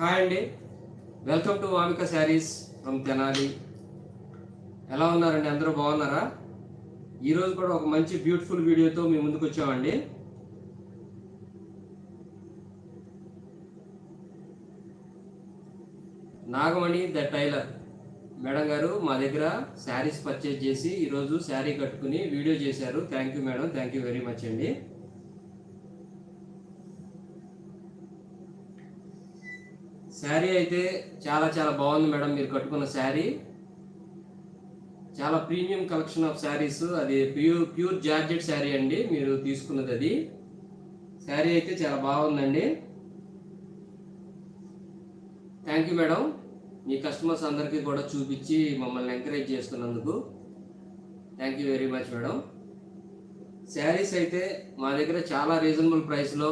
Hi అండి. Welcome to Vamika saris from Tenali ఎలా ఉన్నారండి? అందరూ బాగున్నారా? ఈరోజు కూడా ఒక మంచి బ్యూటిఫుల్ వీడియోతో మీ ముందుకు వచ్చామండి. Nagamani the tailor. మేడం గారు మా దగ్గర శారీస్ పర్చేజ్ చేసి ఈరోజు శారీ కట్టుకుని వీడియో చేశారు. Thank you madam thank you very much అండి. శారీ అయితే చాలా చాలా బాగుంది మేడం మీరు కట్టుకున్న శారీ. చాలా ప్రీమియం కలెక్షన్ ఆఫ్ శారీస్. అది ప్యూర్ ప్యూర్ జార్జెట్ శారీ అండి మీరు తీసుకున్నది అది. శారీ అయితే చాలా బాగుందండి. Thank you madam. Me customers అందరికీ కూడా చూపించి మమ్మల్ని ఎంకరేజ్ చేస్తున్నందుకు. Thank you very much madam. Saris అయితే మా దగ్గర చాలా రీజనబుల్ ప్రైస్లో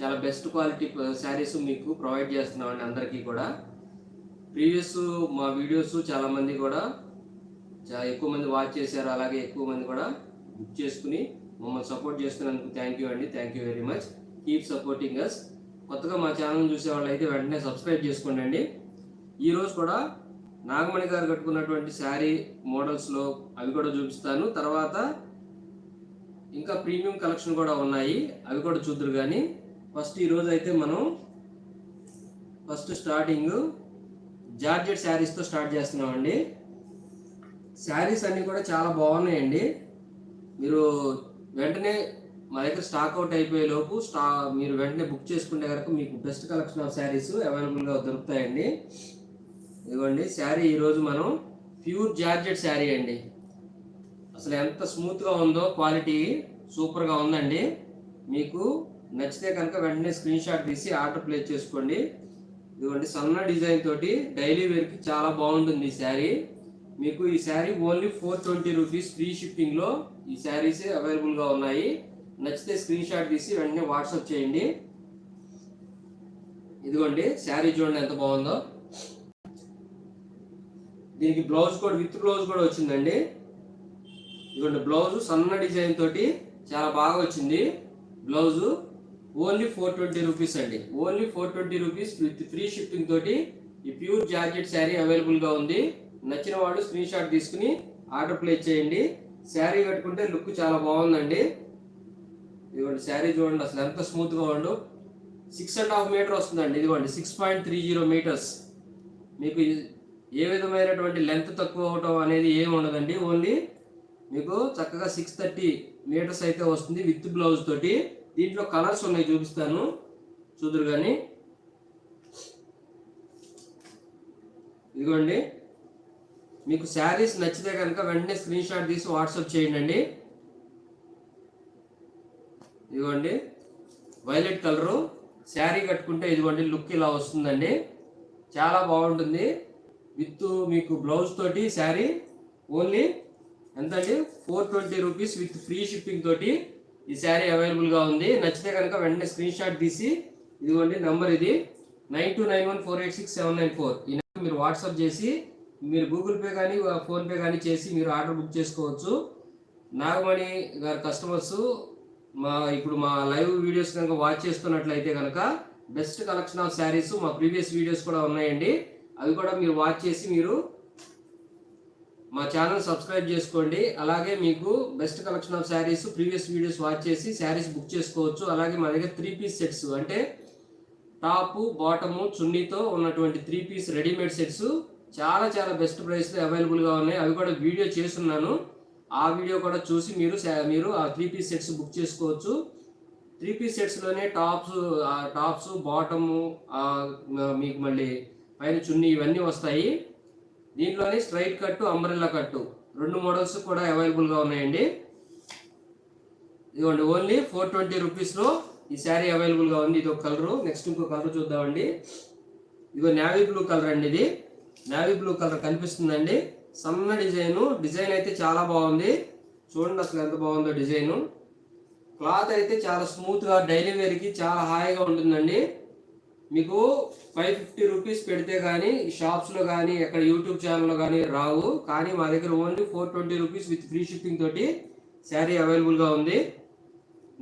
చాలా బెస్ట్ క్వాలిటీ శారీస్ మీకు ప్రొవైడ్ చేస్తున్నామండి అందరికీ కూడా. ప్రీవియస్ మా వీడియోస్ చాలామంది కూడా చాలా ఎక్కువ మంది వాచ్ చేశారు అలాగే ఎక్కువ మంది కూడా బుక్ చేసుకుని మమ్మల్ని సపోర్ట్ చేస్తున్నందుకు థ్యాంక్ యూ అండి thank you very much keep supporting us కొత్తగా మా ఛానల్ చూసే వాళ్ళు అయితే వెంటనే సబ్స్క్రైబ్ చేసుకోండి అండి. ఈరోజు కూడా నాగమణి గారు కట్టుకున్నటువంటి శారీ మోడల్స్లో అవి కూడా చూపిస్తాను. తర్వాత ఇంకా ప్రీమియం కలెక్షన్ కూడా ఉన్నాయి. అవి కూడా చూద్దరు కానీ ఫస్ట్ ఈరోజు అయితే మనం ఫస్ట్ స్టార్టింగ్ జార్జెట్ శారీస్తో స్టార్ట్ చేస్తున్నామండి. శారీస్ అన్నీ కూడా చాలా బాగున్నాయండి. మీరు వెంటనే మా దగ్గర స్టాక్ అవుట్ అయిపోయే లోపు స్టా మీరు వెంటనే బుక్ చేసుకుంటే కనుక మీకు బెస్ట్ కలెక్షన్ ఆఫ్ శారీస్ అవైలబుల్గా దొరుకుతాయండి. ఇదిగోండి శారీ ఈరోజు మనం ప్యూర్ జార్జెట్ శారీ అండి. అసలు ఎంత స్మూత్గా ఉందో క్వాలిటీ సూపర్గా ఉందండి. మీకు నచ్చితే కనుక వెంటనే స్క్రీన్ షాట్ తీసి ఆర్డర్ ప్లేస్ చేసుకోండి. ఇదిగోండి సన్న డిజైన్ తోటి డైలీ వేర్కి చాలా బాగుంటుంది ఈ శారీ. మీకు ఈ sari only four twenty rupees free షిప్పింగ్లో ఈ శారీస్ అవైలబుల్గా ఉన్నాయి. నచ్చితే స్క్రీన్ షాట్ తీసి వెంటనే వాట్సాప్ చేయండి. ఇదిగోండి శారీ చూడండి ఎంత బాగుందో. దీనికి బ్లౌజ్ కూడా విత్ బ్లౌజ్ కూడా వచ్చిందండి. ఇదిగోండి బ్లౌజ్ సన్న డిజైన్ తోటి చాలా బాగా వచ్చింది. Blouse only four twenty rupees అండి. Only four twenty rupees with free shipping తోటి ఈ ప్యూర్ జాకెట్ శారీ అవైలబుల్గా ఉంది. నచ్చిన వాళ్ళు స్క్రీన్ షాట్ తీసుకుని ఆర్డర్ ప్లేస్ చేయండి. శారీ కట్టుకుంటే లుక్ చాలా బాగుందండి. ఇదిగోండి శారీ చూడండి అసలు ఎంత స్మూత్గా ఉండు సిక్స్ అండ్ హాఫ్ మీటర్ వస్తుందండి. ఇదిగోండి six point three zero meters మీకు ఏ విధమైనటువంటి లెంత్ తక్కువ అవటం అనేది ఏమి ఉండదండి. ఓన్లీ మీకు చక్కగా సిక్స్ థర్టీ మీటర్స్ అయితే వస్తుంది విత్ బ్లౌజ్ తోటి. దీంట్లో కలర్స్ ఉన్నాయి చూపిస్తాను. చూదురు కానీ ఇదిగోండి. మీకు శారీస్ నచ్చితే కనుక వెంటనే స్క్రీన్ షాట్ తీసి వాట్సాప్ చేయండి ఇదిగోండి. Violet colour. శారీ కట్టుకుంటే ఇదిగోండి లుక్ ఇలా వస్తుందండి. చాలా బాగుంటుంది. విత్ మీకు బ్లౌజ్ తోటి శారీ ఓన్లీ ఎంత అండి four twenty rupees with free shipping తోటి. ఈ శారీ అవైలబుల్గా ఉంది. నచ్చితే కనుక వెంటనే స్క్రీన్ షాట్ తీసి ఇదిగోండి నంబర్ ఇది nine two nine one four eight six seven nine four. ఈ నెంబర్ మీరు వాట్సాప్ చేసి మీరు గూగుల్ పే కానీ ఫోన్పే కానీ చేసి మీరు ఆర్డర్ బుక్ చేసుకోవచ్చు. నాగమణి గారి కస్టమర్స్ మా ఇప్పుడు మా లైవ్ వీడియోస్ కనుక వాచ్ చేస్తున్నట్లయితే కనుక బెస్ట్ కలెక్షన్ ఆఫ్ శారీస్ మా ప్రీవియస్ వీడియోస్ కూడా ఉన్నాయండి. అవి కూడా మీరు వాచ్ చేసి మీరు మా ఛానల్ సబ్స్క్రైబ్ చేసుకోండి. అలాగే మీకు best collection of saris previous videos watch చేసి శారీస్ బుక్ చేసుకోవచ్చు. అలాగే మా దగ్గర త్రీ పీస్ సెట్స్ అంటే టాప్ బాటము చున్నీతో ఉన్నటువంటి త్రీ పీస్ రెడీమేడ్ సెట్స్ చాలా చాలా బెస్ట్ ప్రైస్లో అవైలబుల్గా ఉన్నాయి. అవి కూడా వీడియో చేస్తున్నాను. ఆ వీడియో కూడా చూసి మీరు మీరు ఆ త్రీ పీస్ సెట్స్ బుక్ చేసుకోవచ్చు. త్రీ పీస్ సెట్స్లోనే టాప్స్ టాప్స్ బాటము మీకు మళ్ళీ పైన చున్నీ ఇవన్నీ వస్తాయి. దీంట్లోనే స్ట్రైట్ కట్టు అంబ్రెల్లా కట్టు. రెండు మోడల్స్ కూడా అవైలబుల్గా ఉన్నాయండి. ఇదిగోండి ఓన్లీ ఫోర్ ట్వంటీ రూపీస్లో ఈ శారీ అవైలబుల్గా ఉంది. ఇది ఒక కలరు నెక్స్ట్ ఇంకో కలర్ చూద్దామండి. ఇదిగో నావీ బ్లూ కలర్ అండి ఇది. నావీ బ్లూ కలర్ కనిపిస్తుందండి. సన్న డిజైన్ డిజైన్ అయితే చాలా బాగుంది. చూడండి అసలు ఎంత బాగుందో డిజైను. క్లాత్ అయితే చాలా స్మూత్గా డైలీ వేర్కి చాలా హాయిగా ఉంటుందండి. మీకు ఫైవ్ ఫిఫ్టీ రూపీస్ పెడితే కానీ షాప్స్లో కానీ ఎక్కడ యూట్యూబ్ ఛానల్లో కానీ రావు. కానీ మా దగ్గర only four twenty rupees with free shipping తోటి శారీ అవైలబుల్గా ఉంది.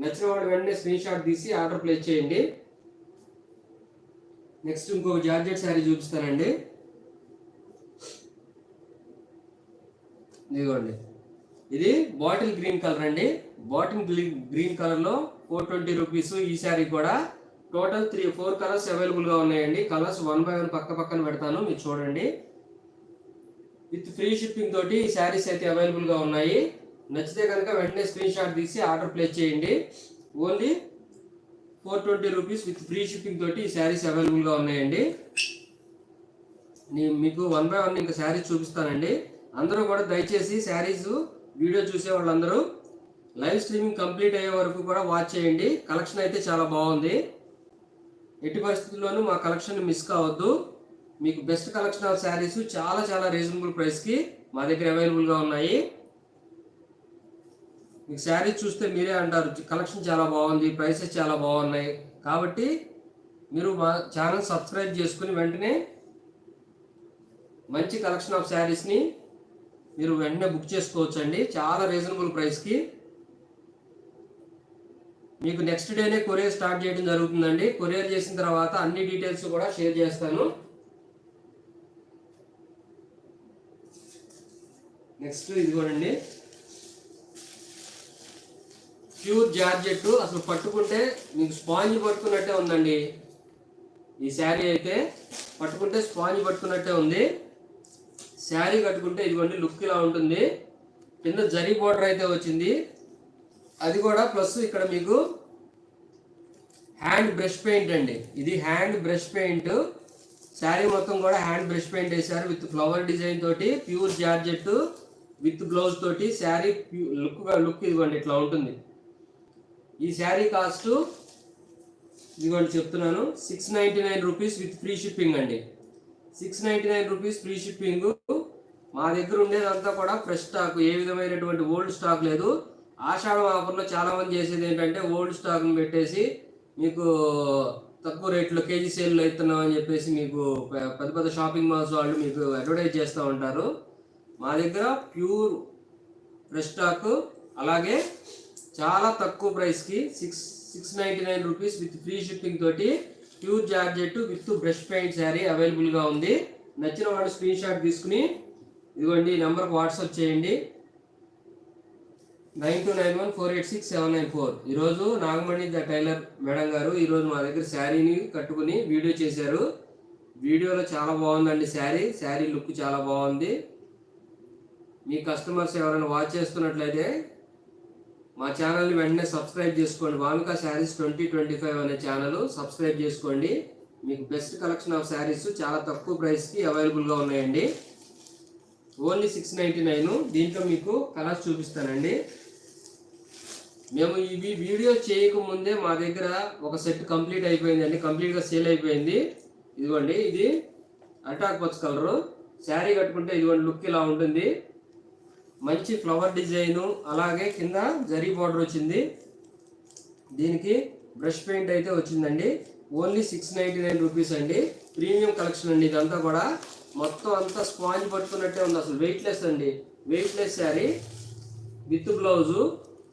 నచ్చిన వాడు వెంటనే స్క్రీన్ షాట్ తీసి ఆర్డర్ ప్లేస్ చేయండి. నెక్స్ట్ ఇంకొక జార్జెట్ శారీ చూపిస్తానండి. ఇదిగోండి. ఇది బాటిల్ గ్రీన్ కలర్ అండి. బాటిల్ గ్రీన్ కలర్లో ఫోర్ ట్వంటీ రూపీస్ ఈ శారీ కూడా టోటల్ త్రీ ఫోర్ కలర్స్ అవైలబుల్గా ఉన్నాయండి. కలర్స్ వన్ బై వన్ పక్క పక్కన పెడతాను మీరు చూడండి. విత్ ఫ్రీ షిప్పింగ్ తోటి ఈ శారీస్ అయితే అవైలబుల్గా ఉన్నాయి. నచ్చితే కనుక వెంటనే స్క్రీన్ షాట్ తీసి ఆర్డర్ ప్లేస్ చేయండి. Only four twenty rupees with free shipping తోటి ఈ శారీస్ అవైలబుల్గా ఉన్నాయండి. నేను మీకు వన్ బై వన్ ఇంకా శారీస్ చూపిస్తానండి. అందరూ కూడా దయచేసి శారీస్ వీడియో చూసే వాళ్ళందరూ లైవ్ స్ట్రీమింగ్ కంప్లీట్ అయ్యే వరకు కూడా వాచ్ చేయండి. కలెక్షన్ అయితే చాలా బాగుంది. ఎట్టి పరిస్థితుల్లోనూ మా కలెక్షన్ మిస్ కావద్దు. మీకు బెస్ట్ కలెక్షన్ ఆఫ్ శారీస్ చాలా చాలా రీజనబుల్ ప్రైస్కి మా దగ్గర అవైలబుల్గా ఉన్నాయి. మీకు శారీస్ చూస్తే మీరే అంటారు కలెక్షన్ చాలా బాగుంది ప్రైసెస్ చాలా బాగున్నాయి. కాబట్టి మీరు మా ఛానల్ సబ్స్క్రైబ్ చేసుకుని వెంటనే మంచి కలెక్షన్ ఆఫ్ శారీస్ని మీరు వెంటనే బుక్ చేసుకోవచ్చు అండి చాలా రీజనబుల్ ప్రైస్కి మీకు నెక్స్ట్ డేనే కొరియర్ స్టార్ట్ చేయడం జరుగుతుందండి. కొరియర్ చేసిన తర్వాత అన్ని డీటెయిల్స్ కూడా షేర్ చేస్తాను. నెక్స్ట్ ఇదిగోనండి. ప్యూర్ జార్జెట్ అసలు పట్టుకుంటే మీకు స్పాంజ్ పట్టుకున్నట్టే ఉందండి. ఈ శారీ అయితే పట్టుకుంటే స్పాంజ్ పట్టుకున్నట్టే ఉంది. శారీ కట్టుకుంటే ఇదిగోండి లుక్ ఇలా ఉంటుంది. కింద జరీ బోర్డర్ అయితే వచ్చింది. అది కూడా ప్లస్ ఇక్కడ మీకు హ్యాండ్ బ్రష్ పెయింట్ అండి. ఇది హ్యాండ్ బ్రష్ పెయింట్. శారీ మొత్తం కూడా హ్యాండ్ బ్రష్ పెయింట్ వేశారు విత్ ఫ్లవర్ డిజైన్ తోటి ప్యూర్ జార్జెట్ విత్ బ్లౌజ్ తోటి. శారీ లుక్ లుక్ ఇదిగోండి ఇట్లా ఉంటుంది. ఈ శారీ కాస్ట్ ఇదిగోండి చెప్తున్నాను. Six ninety nine rupees with free shipping అండి. Six ninety nine rupees free shipping. మా దగ్గర ఉండేదంతా కూడా ఫ్రెష్ స్టాక్. ఏ విధమైనటువంటి ఓల్డ్ స్టాక్ లేదు. ఆషాఢ ఆఫర్లో చాలామంది చేసేది ఏంటంటే ఓల్డ్ స్టాక్ని పెట్టేసి మీకు తక్కువ రేట్లో కేజీ సేల్లో ఇస్తున్నాం అని చెప్పేసి మీకు పెద్ద పెద్ద షాపింగ్ మాల్స్ వాళ్ళు మీకు అడ్వర్టైజ్ చేస్తూ ఉంటారు. మా దగ్గర ప్యూర్ ఫ్రెష్ స్టాక్ అలాగే చాలా తక్కువ ప్రైస్కి six six ninety nine rupees with free shipping తోటి pure georgette with brush paint sari అవైలబుల్గా ఉంది. నచ్చిన వాళ్ళు స్క్రీన్ షాట్ తీసుకుని ఇదిగోండి నెంబర్కి వాట్సాప్ చేయండి. Nine two nine one four eight six seven nine four. ఈరోజు నాగమణి ద టైలర్ మేడం గారు ఈరోజు మా దగ్గర శారీని కట్టుకుని వీడియో చేశారు. వీడియోలో చాలా బాగుందండి శారీ. శారీ లుక్ చాలా బాగుంది. మీ కస్టమర్స్ ఎవరైనా వాచ్ చేస్తున్నట్లయితే మా ఛానల్ని వెంటనే సబ్స్క్రైబ్ చేసుకోండి. Vamika saris twenty twenty five అనే ఛానల్ సబ్స్క్రైబ్ చేసుకోండి. మీకు బెస్ట్ కలెక్షన్ ఆఫ్ శారీస్ చాలా తక్కువ ప్రైస్కి అవైలబుల్గా ఉన్నాయండి. Only six ninety nine. దీంట్లో మీకు కలర్స్ చూపిస్తానండి. మేము ఇవి వీడియో చేయకముందే మా దగ్గర ఒక సెట్ కంప్లీట్ అయిపోయిందండి. కంప్లీట్గా సేల్ అయిపోయింది. ఇదిగోండి ఇది అటాక్ పచ్చ కలరు. శారీ కట్టుకుంటే ఇదిగోండి లుక్ ఇలా ఉంటుంది. మంచి ఫ్లవర్ డిజైను అలాగే కింద జరీ బార్డర్ వచ్చింది. దీనికి బ్రష్ పెయింట్ అయితే వచ్చిందండి. Only six ninety nine rupees అండి. ప్రీమియం కలెక్షన్ అండి ఇదంతా కూడా. మొత్తం అంతా స్పాంజ్ పట్టుకున్నట్టే ఉంది. అసలు వెయిట్లెస్ అండి. వెయిట్లెస్ శారీ. With blouse.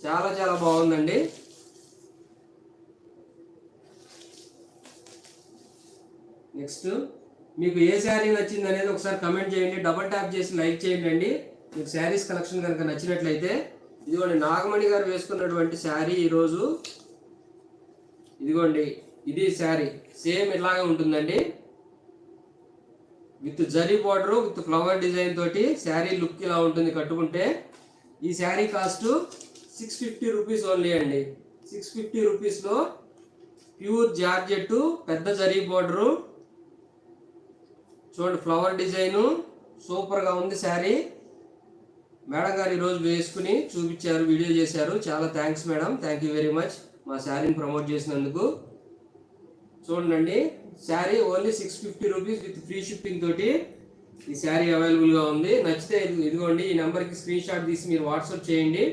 చాలా చాలా బాగుందండి. నెక్స్ట్ మీకు ఏ శారీ నచ్చింది అనేది ఒకసారి కమెంట్ చేయండి. డబల్ ట్యాప్ చేసి లైక్ చేయండి అండి. మీకు శారీస్ కలెక్షన్ కనుక నచ్చినట్లయితే ఇదిగోండి నాగమణి గారు వేసుకున్నటువంటి శారీ ఈరోజు. ఇదిగోండి ఇది శారీ. సేమ్ ఇలాగే ఉంటుందండి. With zari border with flower design తోటి శారీ లుక్ ఇలా ఉంటుంది కట్టుకుంటే. ఈ sari cost six fifty rupees only అండి. సిక్స్ ఫిఫ్టీ రూపీస్లో ప్యూర్ జార్జెట్ పెద్ద జరీ బార్డరు. చూడండి ఫ్లవర్ డిజైను. సూపర్గా ఉంది శారీ. మేడం గారు ఈరోజు వేసుకుని చూపించారు వీడియో చేశారు. చాలా thanks madam. Thank you very much మా శారీని ప్రమోట్ చేసినందుకు. చూడండి sari only six fifty rupees with free shipping తోటి ఈ శారీ అవైలబుల్గా ఉంది. నచ్చితే ఇది ఇదిగోండి ఈ నెంబర్కి స్క్రీన్ షాట్ తీసి మీరు వాట్సాప్ చేయండి.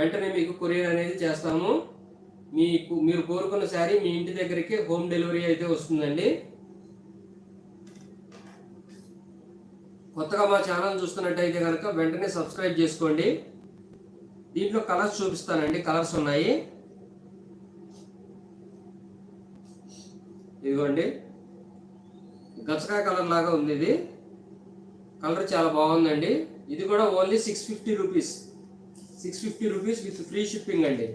వెంటనే మీకు కొరియర్ అనేది చేస్తాము. మీకు మీరు కోరుకున్న శారీ మీ ఇంటి దగ్గరికి హోమ్ డెలివరీ అయితే వస్తుందండి. కొత్తగా మా ఛానల్ చూస్తున్నట్టయితే కనుక వెంటనే సబ్స్క్రైబ్ చేసుకోండి. దీంట్లో కలర్స్ చూపిస్తానండి. కలర్స్ ఉన్నాయి. ఇదిగోండి. గచ్చకాయ కలర్ లాగా ఉంది ఇది. కలర్ చాలా బాగుందండి. ఇది కూడా only six fifty rupees six fifty rupees with free shipping అండి.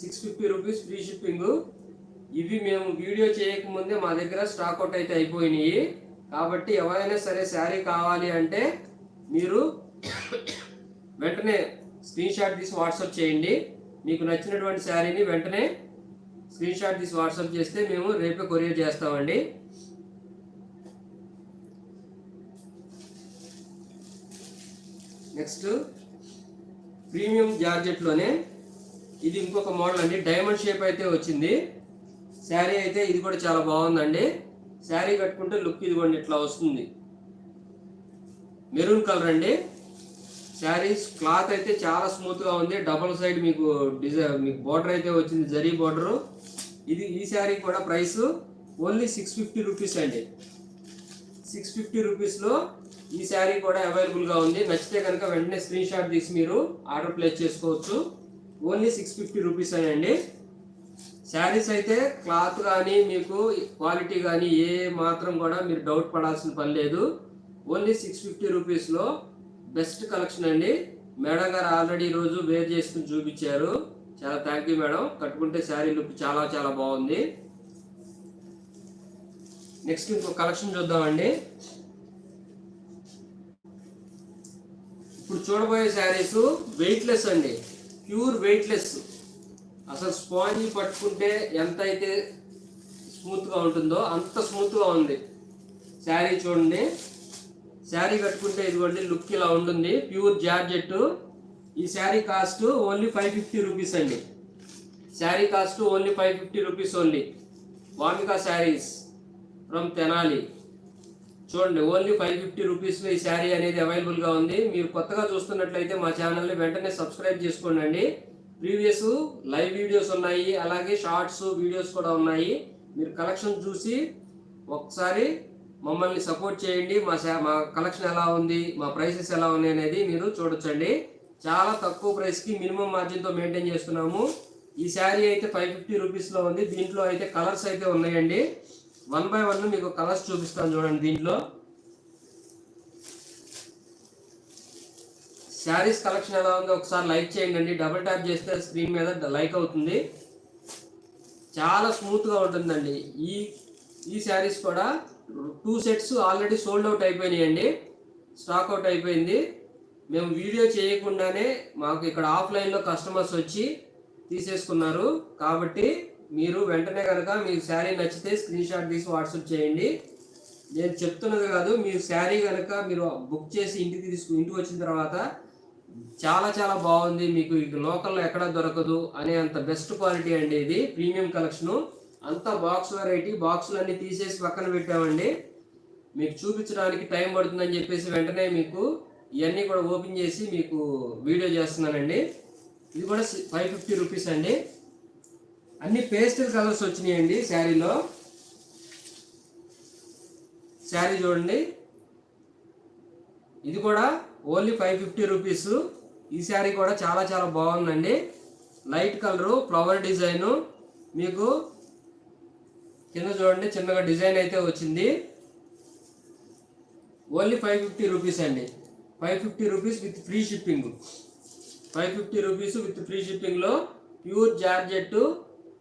Six fifty rupees free shipping ఇవి మేము వీడియో చేయకముందే మా దగ్గర స్టాక్ అవుట్ అయితే అయిపోయినాయి. కాబట్టి ఎవరైనా సరే శారీ కావాలి అంటే మీరు వెంటనే స్క్రీన్ షాట్ తీసి వాట్సాప్ చేయండి. మీకు నచ్చినటువంటి శారీని వెంటనే స్క్రీన్ షాట్ తీసి వాట్సాప్ చేస్తే మేము రేపే కొరియర్ చేస్తామండి. నెక్స్ట్ ప్రీమియం జార్జెట్లోనే ఇది ఇంకొక మోడల్ అండి. డైమండ్ షేప్ అయితే వచ్చింది. శారీ అయితే ఇది కూడా చాలా బాగుందండి. శారీ కట్టుకుంటే లుక్ ఇదిగోండి ఇట్లా వస్తుంది. మెరూన్ కలర్ అండి. శారీస్ క్లాత్ అయితే చాలా స్మూత్గా ఉంది. డబల్ సైడ్ మీకు డిజైన్ మీకు బార్డర్ అయితే వచ్చింది. జరీ బార్డరు ఇది ఈ శారీ కూడా price only six fifty rupees అండి. సిక్స్ ఫిఫ్టీ రూపీస్లో ఈ శారీ కూడా అవైలబుల్గా ఉంది. నచ్చితే కనుక వెంటనే స్క్రీన్ షాట్ తీసి మీరు ఆర్డర్ ప్లేస్ చేసుకోవచ్చు. ఓన్లీ సిక్స్ ఫిఫ్టీ రూపీస్ అండి. శారీస్ అయితే క్లాత్ కానీ మీకు క్వాలిటీ కానీ ఏ మాత్రం కూడా మీరు డౌట్ పడాల్సిన పని లేదు. ఓన్లీ సిక్స్ ఫిఫ్టీ రూపీస్లో బెస్ట్ కలెక్షన్ అండి. మేడం గారు ఆల్రెడీ ఈరోజు వేర్ చేసుకుని చూపించారు. చాలా థ్యాంక్ యూ మేడం. కట్టుకుంటే శారీ లుక్ చాలా చాలా బాగుంది. నెక్స్ట్ ఇంకో కలెక్షన్ చూద్దామండి. ఇప్పుడు చూడబోయే శారీస్ వెయిట్లెస్ అండి. ప్యూర్ వెయిట్లెస్ అసలు స్పాంజ్ పట్టుకుంటే ఎంత అయితే స్మూత్గా ఉంటుందో అంత స్మూత్గా ఉంది. శారీ చూడండి. శారీ కట్టుకుంటే ఇదిగోండి లుక్ ఇలా ఉంటుంది. ప్యూర్ జార్జెట్ ఈ sari cost only five fifty rupees అండి. Sari cost only five fifty rupees only Vamika saris from Tenali. చూడండి ఓన్లీ ఫైవ్ ఫిఫ్టీ రూపీస్లో ఈ శారీ అనేది అవైలబుల్గా ఉంది. మీరు కొత్తగా చూస్తున్నట్లయితే మా ఛానల్ని వెంటనే సబ్స్క్రైబ్ చేసుకోండి ప్రీవియస్ లైవ్ వీడియోస్ ఉన్నాయి అలాగే షార్ట్స్ వీడియోస్ కూడా ఉన్నాయి. మీరు కలెక్షన్ చూసి ఒకసారి మమ్మల్ని సపోర్ట్ చేయండి. మా మా కలెక్షన్ ఎలా ఉంది మా ప్రైసెస్ ఎలా ఉన్నాయి అనేది మీరు చూడొచ్చండి. చాలా తక్కువ ప్రైస్కి మినిమం మార్జిన్తో మెయింటైన్ చేస్తున్నాము. ఈ శారీ అయితే ఫైవ్ ఫిఫ్టీ రూపీస్లో ఉంది. దీంట్లో అయితే కలర్స్ అయితే ఉన్నాయండి. వన్ బై వన్ మీకు కలర్స్ చూపిస్తాను చూడండి దీంట్లో. శారీస్ కలెక్షన్ ఎలా ఉందో ఒకసారి లైక్ చేయండి. డబుల్ ట్యాప్ చేస్తే స్క్రీన్ మీద లైక్ అవుతుంది. చాలా స్మూత్గా ఉంటుందండి. ఈ ఈ శారీస్ కూడా two sets already sold out అయిపోయినాయండి. స్టాక్ అవుట్ అయిపోయింది. మేము వీడియో చేయకుండానే మాకు ఇక్కడ ఆఫ్లైన్లో కస్టమర్స్ వచ్చి తీసేసుకున్నారు. కాబట్టి మీరు వెంటనే కనుక మీకు శారీ నచ్చితే స్క్రీన్ షాట్ తీసి వాట్సాప్ చేయండి. నేను చెప్తున్నది కాదు మీరు శారీ కనుక మీరు బుక్ చేసి ఇంటికి తీసుకు ఇంటికి వచ్చిన తర్వాత చాలా చాలా బాగుంది. మీకు ఇక లోకల్లో ఎక్కడ దొరకదు అనే అంత బెస్ట్ క్వాలిటీ అండి ఇది. Premium collection. అంతా బాక్స్ వెరైటీ. బాక్సులన్నీ తీసేసి పక్కన పెట్టామండి. మీకు చూపించడానికి టైం పడుతుందని చెప్పేసి వెంటనే మీకు ఇవన్నీ కూడా ఓపెన్ చేసి మీకు వీడియో చేస్తున్నానండి. ఇది కూడా ఫైవ్ ఫిఫ్టీ రూపీస్ అండి. అన్ని పేస్టల్ కలర్స్ వచ్చినాయండి శారీలో. శారీ చూడండి. ఇది కూడా ఓన్లీ ఫైవ్ ఫిఫ్టీ రూపీస్. ఈ శారీ కూడా చాలా చాలా బాగుందండి. Light colour flower design. మీకు కింద చూడండి చిన్నగా డిజైన్ అయితే వచ్చింది. ఓన్లీ ఫైవ్ ఫిఫ్టీ రూపీస్ అండి. Five fifty rupees with free shipping. Five fifty rupees with free షిప్పింగ్లో ప్యూర్ జార్జెట్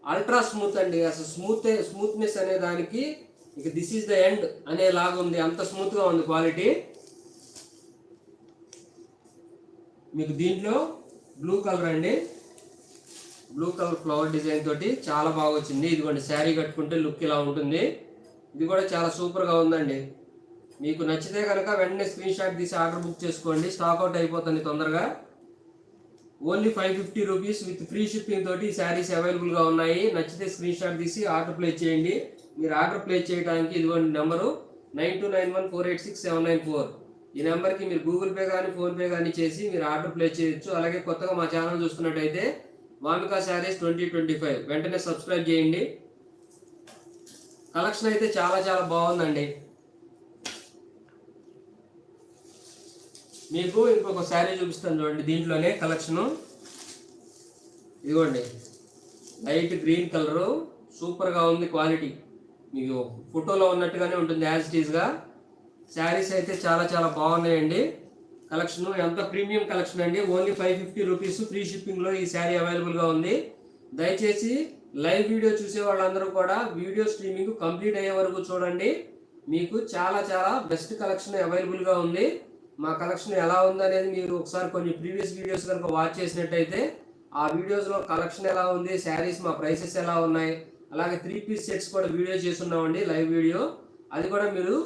అల్ట్రా స్మూత్ అండి. అసలు స్మూత్ స్మూత్నెస్ అనే దానికి ఇక దిస్ ఈస్ ద ఎండ్ అనేలాగా ఉంది. అంత స్మూత్గా ఉంది క్వాలిటీ మీకు దీంట్లో బ్లూ కలర్ అండి. బ్లూ కలర్ ఫ్లవర్ డిజైన్ తోటి చాలా బాగా వచ్చింది. ఇదిగోండి శారీ కట్టుకుంటే లుక్ ఇలా ఉంటుంది. ఇది కూడా చాలా సూపర్గా ఉందండి. మీకు నచ్చితే కనుక వెంటనే స్క్రీన్ షాట్ తీసి ఆర్డర్ బుక్ చేసుకోండి. స్టాక్ అవుట్ అయిపోతుంది తొందరగా. Only five fifty rupees with free shipping తోటి ఈ శారీస్ అవైలబుల్గా ఉన్నాయి. నచ్చితే స్క్రీన్ షాట్ తీసి ఆర్డర్ ప్లేస్ చేయండి. మీరు ఆర్డర్ ప్లేస్ చేయడానికి ఇదిగోండి number nine two nine one four eight six seven nine four. ఈ నెంబర్కి మీరు గూగుల్ పే కానీ ఫోన్పే కానీ చేసి మీరు ఆర్డర్ ప్లేస్ చేయొచ్చు. అలాగే కొత్తగా మా ఛానల్ చూస్తున్నట్టయితే Vamika saris twenty twenty five. వెంటనే సబ్స్క్రైబ్ చేయండి. కలెక్షన్ అయితే చాలా చాలా బాగుందండి. మీకు ఇంకొక శారీ చూపిస్తాను చూడండి. దీంట్లోనే కలెక్షను. ఇదిగోండి. Light green colour. సూపర్గా ఉంది క్వాలిటీ. మీకు ఫోటోలో ఉన్నట్టుగానే ఉంటుంది యాజ్ ఇట్ ఈస్గా శారీస్ అయితే చాలా చాలా బాగున్నాయండి. కలెక్షన్ ఎంత ప్రీమియం కలెక్షన్ అండి. Only five fifty rupees free షిప్పింగ్లో ఈ శారీ అవైలబుల్గా ఉంది. దయచేసి లైవ్ వీడియో చూసే వాళ్ళందరూ కూడా వీడియో స్ట్రీమింగ్ కంప్లీట్ అయ్యే వరకు చూడండి. మీకు చాలా చాలా బెస్ట్ కలెక్షన్ అవైలబుల్గా ఉంది. మా కలెక్షన్ ఎలా ఉందనేది మీరు ఒకసారి కొన్ని ప్రీవియస్ వీడియోస్ కనుక వాచ్ చేసినట్టయితే ఆ వీడియోస్లో కలెక్షన్ ఎలా ఉంది శారీస్ మా ప్రైసెస్ ఎలా ఉన్నాయి అలాగే త్రీ పీస్ సెట్స్ కూడా వీడియో చేస్తున్నామండి లైవ్ వీడియో. అది కూడా మీరు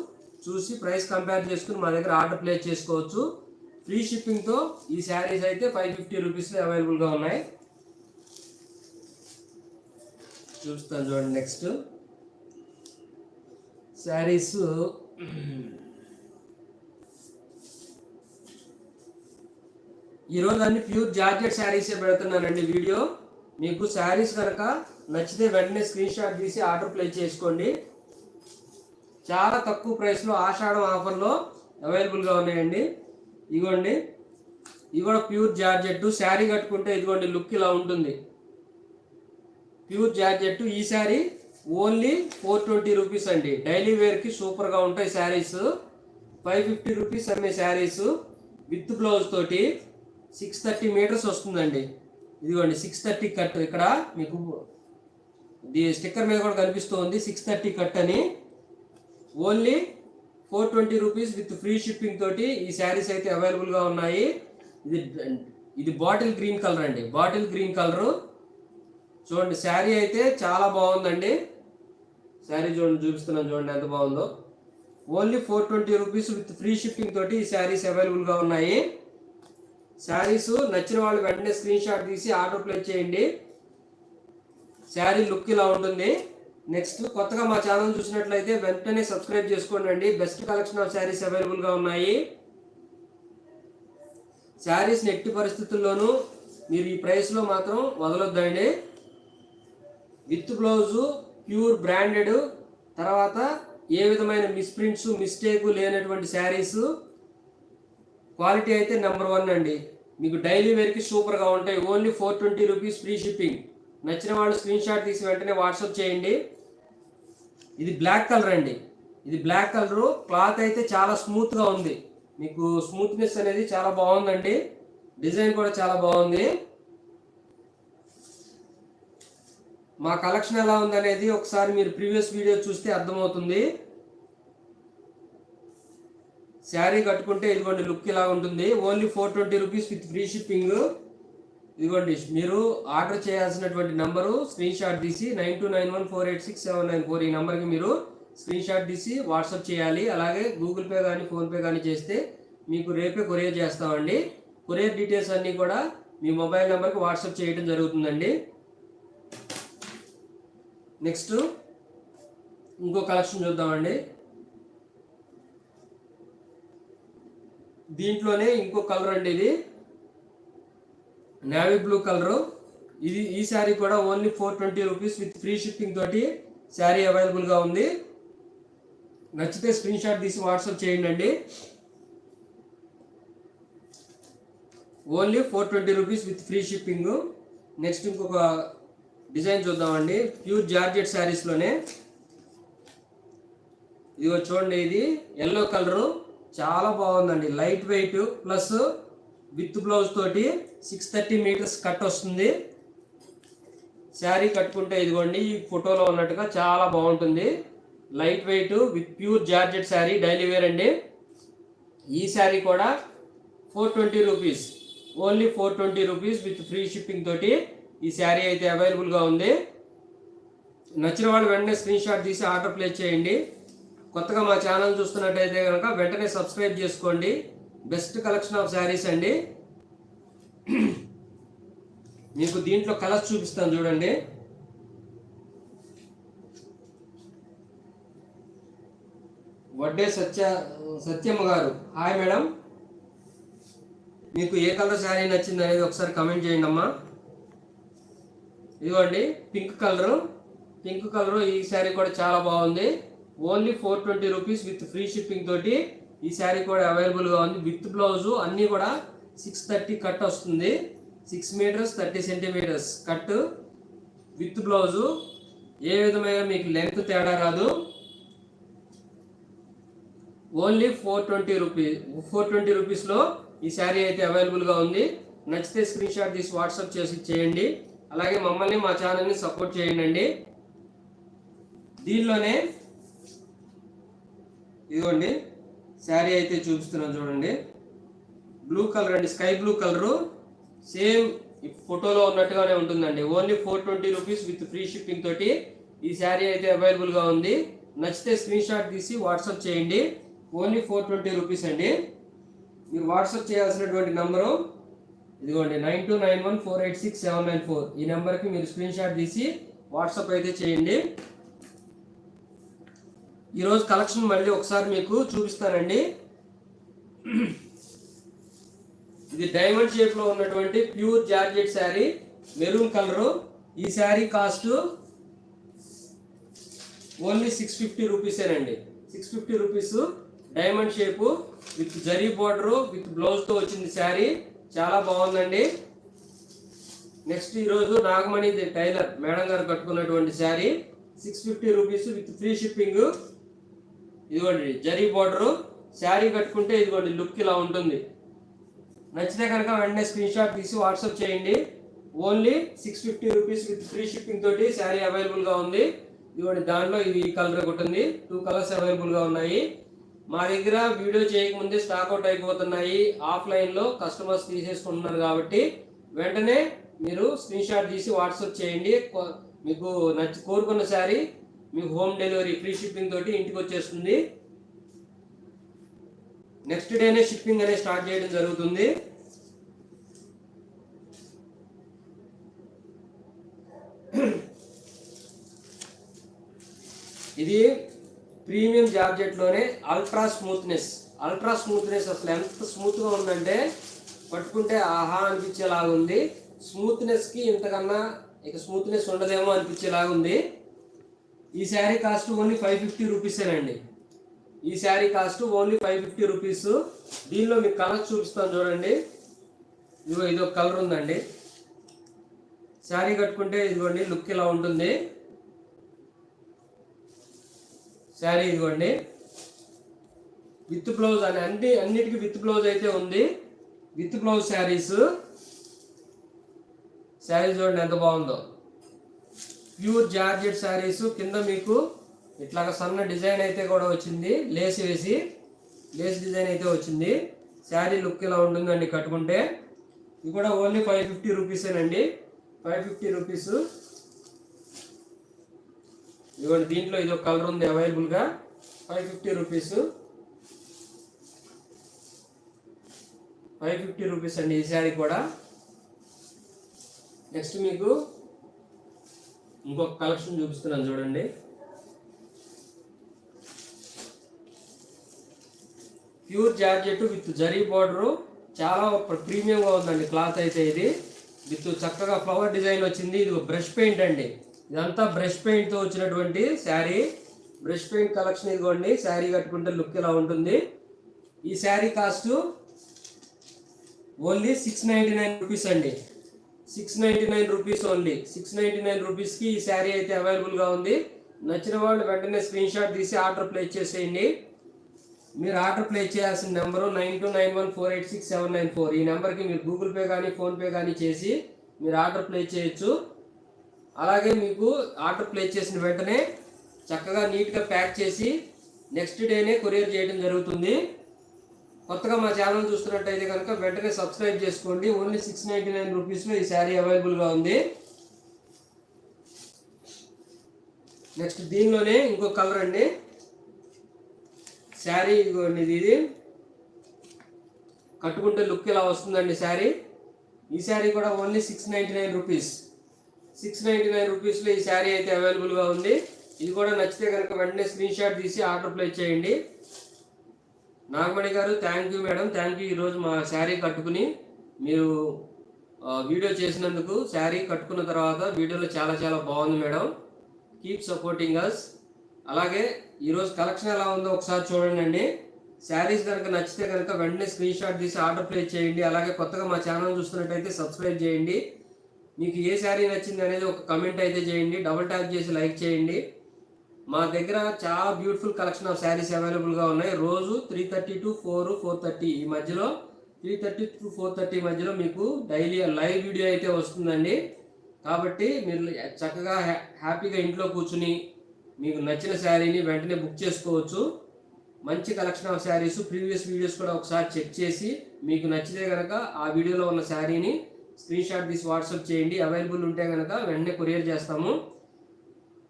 చూసి ప్రైస్ కంపేర్ చేసుకుని మా దగ్గర ఆర్డర్ ప్లేస్ చేసుకోవచ్చు. ఫ్రీ షిప్పింగ్తో ఈ శారీస్ అయితే ఫైవ్ ఫిఫ్టీ రూపీస్లో అవైలబుల్గా ఉన్నాయి. చూస్తాను చూడండి నెక్స్ట్. శారీస్ ఈరోజు అన్ని ప్యూర్ జార్జెట్ శారీసే పెడుతున్నానండి వీడియో. మీకు శారీస్ కనుక నచ్చితే వెంటనే స్క్రీన్ షాట్ తీసి ఆర్డర్ ప్లేస్ చేసుకోండి. చాలా తక్కువ ప్రైస్లో ఆషాఢం ఆఫర్లో అవైలబుల్గా ఉన్నాయండి. ఇదిగోండి ఇది కూడా ప్యూర్ జార్జెట్టు శారీ కట్టుకుంటే ఇదిగోండి లుక్ ఇలా ఉంటుంది. ప్యూర్ జార్జెట్టు ఈ sari only four twenty rupees అండి. డైలీ వేర్కి సూపర్గా ఉంటాయి శారీస్ ఫైవ్ ఫిఫ్టీ రూపీస్ అమ్మే శారీస్ విత్ బ్లౌజ్ తోటి. సిక్స్ థర్టీ మీటర్స్ వస్తుందండి. ఇదిగోండి సిక్స్ థర్టీ కట్ ఇక్కడ మీకు ఇది స్టిక్కర్ మీద కూడా కనిపిస్తుంది. సిక్స్ థర్టీ కట్ అని. Only four twenty rupees with free shipping తోటి ఈ శారీస్ అయితే అవైలబుల్గా ఉన్నాయి. ఇది ఇది బాటిల్ గ్రీన్ కలర్ అండి. Bottle green colour. చూడండి శారీ అయితే చాలా బాగుందండి. శారీ చూడండి చూపిస్తున్నాను చూడండి ఎంత బాగుందో. Only four twenty rupees with free shipping తోటి ఈ శారీస్ అవైలబుల్గా ఉన్నాయి. శారీస్ నచ్చిన వాళ్ళు వెంటనే స్క్రీన్ షాట్ తీసి ఆర్డర్ ప్లేస్ చేయండి. శారీ లుక్ ఇలా ఉంటుంది. నెక్స్ట్ కొత్తగా మా ఛానల్ చూసినట్లయితే వెంటనే సబ్స్క్రైబ్ చేసుకోండి అండి. బెస్ట్ కలెక్షన్ ఆఫ్ శారీస్ అవైలబుల్గా ఉన్నాయి. శారీస్ ఎట్టి పరిస్థితుల్లోనూ మీరు ఈ ప్రైస్లో మాత్రం వదలొద్దండి. విత్ బ్లౌజు ప్యూర్ బ్రాండెడ్ తర్వాత ఏ విధమైన మిస్ప్రింట్స్ మిస్టేక్ లేనటువంటి శారీస్ క్వాలిటీ అయితే నెంబర్ వన్ అండి. మీకు డైలీ వేర్కి సూపర్గా ఉంటాయి. Only four twenty rupees free shipping. నచ్చిన వాళ్ళు స్క్రీన్ షాట్ తీసి వెంటనే వాట్సాప్ చేయండి. ఇది బ్లాక్ కలర్ అండి. ఇది బ్లాక్ కలరు క్లాత్ అయితే చాలా స్మూత్గా ఉంది. మీకు స్మూత్నెస్ అనేది చాలా బాగుందండి. డిజైన్ కూడా చాలా బాగుంది. మా కలెక్షన్ ఎలా ఉందనేది ఒకసారి మీరు ప్రీవియస్ వీడియో చూస్తే అర్థమవుతుంది. శారీ కట్టుకుంటే ఇదిగోండి లుక్ ఇలా ఉంటుంది. Only four twenty rupees with free shipping. ఇదిగోండి మీరు ఆర్డర్ చేయాల్సినటువంటి నంబరు స్క్రీన్ షాట్ తీసి nine two nine one four eight six seven nine four ఈ నెంబర్కి మీరు స్క్రీన్ షాట్ తీసి వాట్సాప్ చేయాలి. అలాగే గూగుల్ పే కానీ ఫోన్పే కానీ చేస్తే మీకు రేపే కొరియర్ చేస్తామండి. కొరియర్ డీటెయిల్స్ అన్నీ కూడా మీ మొబైల్ నెంబర్కి వాట్సాప్ చేయడం జరుగుతుందండి. నెక్స్ట్ ఇంకో కలెక్షన్ చూద్దామండి. దీంట్లోనే ఇంకో కలర్ అండి ఇది. నేవీ బ్లూ కలరు ఇది ఈ శారీ కూడా only four twenty rupees with free shipping తోటి శారీ అవైలబుల్గా ఉంది. నచ్చితే స్క్రీన్ షాట్ తీసి వాట్సాప్ చేయండి అండి only four twenty rupees with free shipping next ఇంకొక డిజైన్ చూద్దామండి. ప్యూర్ జార్జెట్ శారీస్లోనే. ఇదిగో చూడండి ఇది ఎల్లో కలరు చాలా బాగుందండి. Light weight plus with blouse తోటి సిక్స్ థర్టీ మీటర్స్ కట్ వస్తుంది. శారీ కట్టుకుంటే ఇదిగోండి ఈ ఫోటోలో ఉన్నట్టుగా చాలా బాగుంటుంది. Light weight with pure georgette sari daily wear అండి. ఈ శారీ కూడా four twenty rupees only four twenty rupees with free shipping తోటి ఈ శారీ అయితే అవైలబుల్గా ఉంది. నచ్చిన వాళ్ళు వెంటనే స్క్రీన్ షాట్ తీసి ఆర్డర్ ప్లేస్ చేయండి. కొత్తగా మా ఛానల్ చూస్తున్నట్టయితే కనుక వెంటనే సబ్స్క్రైబ్ చేసుకోండి. బెస్ట్ కలెక్షన్ ఆఫ్ శారీస్ అండి. మీకు దీంట్లో కలర్స్ చూపిస్తాను చూడండి. వడ్డే సత్య సత్యమ్మ గారు. Hi madam. మీకు ఏ కలర్ శారీ నచ్చింది అనేది ఒకసారి కమెంట్ చేయండి అమ్మా. ఇదిగోండి పింక్ కలరు. పింక్ కలరు ఈ శారీ కూడా చాలా బాగుంది. Only four twenty rupees with free shipping తోటి ఈ శారీ కూడా అవైలబుల్గా ఉంది. విత్ బ్లౌజు అన్నీ కూడా సిక్స్ థర్టీ కట్ వస్తుంది. Six meters thirty centimeters cut with blouse. ఏ విధమైన మీకు లెంత్ తేడా రాదు. Only four twenty rupees four twenty రూపీస్లో ఈ శారీ అయితే అవైలబుల్గా ఉంది. నచ్చితే స్క్రీన్ షాట్ తీసి వాట్సాప్ చేసి చేయండి. అలాగే మమ్మల్ని మా ఛానల్ని సపోర్ట్ చేయండి. అండి దీనిలోనే ఇదిగోండి శారీ అయితే చూపిస్తున్నాను చూడండి. బ్లూ కలర్ అండి స్కై బ్లూ కలరు సేమ్ ఫోటోలో ఉన్నట్టుగానే ఉంటుందండి. Only four twenty rupees with free shipping తోటి ఈ శారీ అయితే అవైలబుల్గా ఉంది. నచ్చితే స్క్రీన్ షాట్ తీసి వాట్సాప్ చేయండి. ఓన్లీ ఫోర్ ట్వంటీ రూపీస్ అండి. మీరు వాట్సాప్ చేయాల్సినటువంటి నంబరు ఇదిగోండి nine two nine one four eight six seven nine four ఈ నెంబర్కి మీరు స్క్రీన్ షాట్ తీసి వాట్సాప్ అయితే చేయండి. ఈరోజు కలెక్షన్ మళ్ళీ ఒకసారి మీకు చూపిస్తానండి. ఇది డైమండ్ షేప్లో ఉన్నటువంటి pure georgette sari maroon colour. ఈ sari cost only six fifty రూపీసేనండి six fifty rupees diamond shape with zari border with బ్లౌజ్తో వచ్చింది శారీ. చాలా బాగుందండి. నెక్స్ట్ ఈరోజు నాగమణి టైలర్ మేడం గారు కట్టుకున్నటువంటి sari six fifty rupees with free shipping. ఇదిగోండి జరీ బార్డరు శారీ కట్టుకుంటే ఇదిగోండి లుక్ ఇలా ఉంటుంది. నచ్చితే కనుక వెంటనే స్క్రీన్ షాట్ తీసి వాట్సాప్ చేయండి. Only six fifty rupees with free shipping తోటి శారీ అవైలబుల్గా ఉంది. ఇదిగోండి దాంట్లో ఇది కలర్ ఒకటి ఉంది. టూ కలర్స్ అవైలబుల్గా ఉన్నాయి. మా దగ్గర వీడియో చేయకముందే స్టాక్ అవుట్ అయిపోతున్నాయి. ఆఫ్లైన్లో కస్టమర్స్ తీసేసుకుంటున్నారు కాబట్టి వెంటనే మీరు స్క్రీన్ షాట్ తీసి వాట్సాప్ చేయండి. మీకు నచ్చి కోరుకున్న శారీ మీకు హోమ్ డెలివరీ ఫ్రీ షిప్పింగ్ తోటి ఇంటికి వచ్చేస్తుంది. నెక్స్ట్ డేనే షిప్పింగ్ అనేది స్టార్ట్ చేయడం జరుగుతుంది. ఇది ప్రీమియం జార్జెట్లోనే అల్ట్రా స్మూత్నెస్. అల్ట్రా స్మూత్నెస్ అసలు ఎంత స్మూత్గా ఉందంటే పట్టుకుంటే ఆహా అనిపించేలాగా ఉంది స్మూత్నెస్కి ఇంతకన్నా ఇక స్మూత్నెస్ ఉండదేమో అనిపించేలాగా ఉంది ఈ sari cost only five fifty రూపీసేనండి ఈ sari cost only five fifty rupees. దీనిలో మీకు కలర్ చూపిస్తాను చూడండి. ఇదిగో ఇది ఒక కలర్ ఉందండి. శారీ కట్టుకుంటే ఇదిగోండి లుక్ ఇలా ఉంటుంది. శారీ ఇదిగోండి. విత్ బ్లౌజ్ అని అన్ని అన్నిటికీ విత్ బ్లౌజ్ అయితే ఉంది. With blouse saris. శారీ చూడండి ఎంత బాగుందో. ప్యూర్ జార్జెట్ శారీస్ కింద మీకు ఇట్లాగ సన్న డిజైన్ అయితే కూడా వచ్చింది. లేస్ వేసి లేస్ డిజైన్ అయితే వచ్చింది. శారీ లుక్ ఇలా ఉంటుందండి కట్టుకుంటే. ఇది కూడా ఓన్లీ ఫైవ్ ఫిఫ్టీ రూపీసేనండి ఫైవ్ ఫిఫ్టీ రూపీస్. ఇదిగోండి దీంట్లో ఇది ఒక కలర్ ఉంది అవైలబుల్గా five fifty rupees. Five fifty rupees అండి ఈ శారీ కూడా. నెక్స్ట్ మీకు ఇంకొక కలెక్షన్ చూపిస్తున్నాను చూడండి. Pure georgette with zari border చాలా ప్రీమియంగా ఉందండి క్లాత్ అయితే ఇది. విత్ చక్కగా ఫ్లవర్ డిజైన్ వచ్చింది. ఇది బ్రష్ పెయింట్ అండి. ఇదంతా బ్రష్ పెయింట్తో వచ్చినటువంటి శారీ. బ్రష్ పెయింట్ కలెక్షన్ ఇదిగోండి. శారీ కట్టుకుంటే లుక్ ఇలా ఉంటుంది. ఈ sari cost only six ninety nine rupees అండి. Six ninety nine rupees only six ninety nine రూపీస్కి ఈ శారీ అయితే అవైలబుల్గా ఉంది. నచ్చిన వాళ్ళు వెంటనే స్క్రీన్ షాట్ తీసి ఆర్డర్ ప్లేస్ చేసేయండి. మీరు ఆర్డర్ ప్లేస్ చేయాల్సిన number nine two nine one four eight six seven nine four ఈ నెంబర్కి మీరు గూగుల్ పే కానీ ఫోన్పే కానీ చేసి మీరు ఆర్డర్ ప్లేస్ చేయొచ్చు. అలాగే మీకు ఆర్డర్ ప్లేస్ చేసిన వెంటనే చక్కగా నీట్గా ప్యాక్ చేసి నెక్స్ట్ డేనే కొరియర్ చేయడం జరుగుతుంది. కొత్తగా మా ఛానల్ చూస్తున్నట్టయితే కనుక వెంటనే సబ్స్క్రైబ్ చేసుకోండి. ఓన్లీ సిక్స్ నైంటీ నైన్ రూపీస్లో ఈ శారీ అవైలబుల్గా ఉంది. నెక్స్ట్ దీనిలోనే ఇంకో కలర్ అండి. శారీ ఇదిగోండి ఇది. కట్టుకుంటే లుక్ ఇలా వస్తుందండి శారీ? ఈ శారీ కూడా only six ninety nine rupees six ninety nine రూపీస్లో ఈ శారీ అయితే అవైలబుల్గా ఉంది. ఇది కూడా నచ్చితే కనుక వెంటనే స్క్రీన్ షాట్ తీసి ఆర్డర్ ప్లేస్ చేయండి. నాగమణి గారు thank you madam thank you ఈరోజు మా శారీ కట్టుకుని మీరు వీడియో చేసినందుకు శారీ కట్టుకున్న తర్వాత వీడియోలో చాలా చాలా బాగుంది మేడం. కీప్ సపోర్టింగ్ అస్ అలాగే ఈరోజు కలెక్షన్ ఎలా ఉందో ఒకసారి చూడండి శారీస్ కనుక నచ్చితే కనుక వెంటనే స్క్రీన్ షాట్ తీసి ఆర్డర్ ప్లేస్ చేయండి. అలాగే కొత్తగా మా ఛానల్ చూస్తున్నట్టయితే సబ్స్క్రైబ్ చేయండి. మీకు ఏ శారీ నచ్చింది అనేది ఒక కమెంట్ అయితే చేయండి. డబుల్ ట్యాప్ చేసి లైక్ చేయండి. మా దగ్గర చాలా బ్యూటిఫుల్ కలెక్షన్ ఆఫ్ శారీస్ అవైలబుల్గా ఉన్నాయి. రోజు three thirty to four four thirty ఈ మధ్యలో three thirty to four thirty మధ్యలో మీకు డైలీ లైవ్ వీడియో అయితే వస్తుందండి. కాబట్టి మీరు చక్కగా హ్యా- హ్యాపీగా ఇంట్లో కూర్చుని మీకు నచ్చిన శారీని వెంటనే బుక్ చేసుకోవచ్చు. మంచి collection of saris previous videos కూడా ఒకసారి చెక్ చేసి మీకు నచ్చితే కనుక ఆ వీడియోలో ఉన్న శారీని స్క్రీన్ షాట్ తీసి వాట్సాప్ చేయండి. అవైలబుల్ ఉంటే కనుక వెంటనే కొరియర్ చేస్తాము.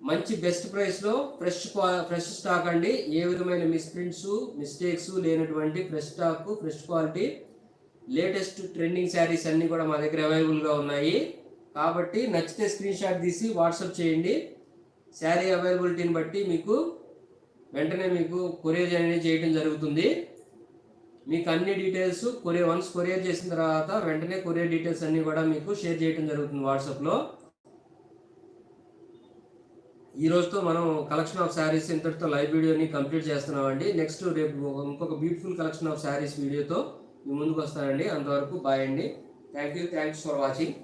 మంచి బెస్ట్ ప్రైస్లో ఫ్రెష్ ఫ్రెష్ స్టాక్ అండి. ఏ విధమైన మిస్ప్రింట్స్ మిస్టేక్స్ లేనటువంటి fresh stock fresh quality latest trending saris అన్నీ కూడా మా దగ్గర అవైలబుల్గా ఉన్నాయి. కాబట్టి నచ్చితే స్క్రీన్ షాట్ తీసి వాట్సాప్ చేయండి. శారీ అవైలబిలిటీని బట్టి మీకు వెంటనే మీకు కొరియర్ అనేది చేయడం జరుగుతుంది. మీకు అన్ని డీటెయిల్స్ కొరియర్ వన్స్ కొరియర్ చేసిన తర్వాత వెంటనే కొరియర్ డీటెయిల్స్ అన్నీ కూడా మీకు షేర్ చేయడం జరుగుతుంది వాట్సాప్లో. ఈ రోజుతో మనం కలెక్షన్ ఆఫ్ శారీస్ ఇంతటితో లైవ్ వీడియోని కంప్లీట్ చేస్తున్నామండి. నెక్స్ట్ రేపు ఇంకొక బ్యూటిఫుల్ కలెక్షన్ ఆఫ్ శారీస్ వీడియోతో మీ ముందుకు వస్తానండి. అంతవరకు బాయ్ అండి. Thank you thanks for watching